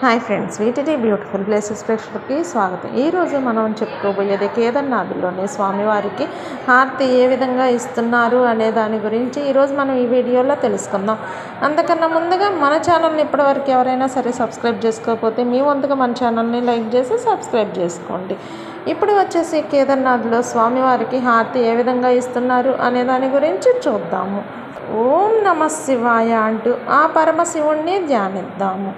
Hi friends వీటిటీ beautiful places ప్రేక్షకులకి స్వాగతం. ఈరోజు మనం చెప్పుకోబోయేది కేదార్నాథ్లోని స్వామివారికి హారతి ఏ విధంగా ఇస్తున్నారు అనే దాని గురించి ఈరోజు మనం ఈ వీడియోలో తెలుసుకుందాం. అంతకన్నా ముందుగా మన ఛానల్ని ఇప్పటివరకు ఎవరైనా సరే సబ్స్క్రైబ్ చేసుకోకపోతే మీ వంతుగా మన ఛానల్ని లైక్ చేసి సబ్స్క్రైబ్ చేసుకోండి. ఇప్పుడు వచ్చేసి కేదార్నాథ్లో స్వామివారికి హారతి ఏ విధంగా ఇస్తున్నారు అనే దాని గురించి చూద్దాము. ఓం నమ శివాయ అంటూ ఆ పరమశివుణ్ణి ధ్యానిద్దాము.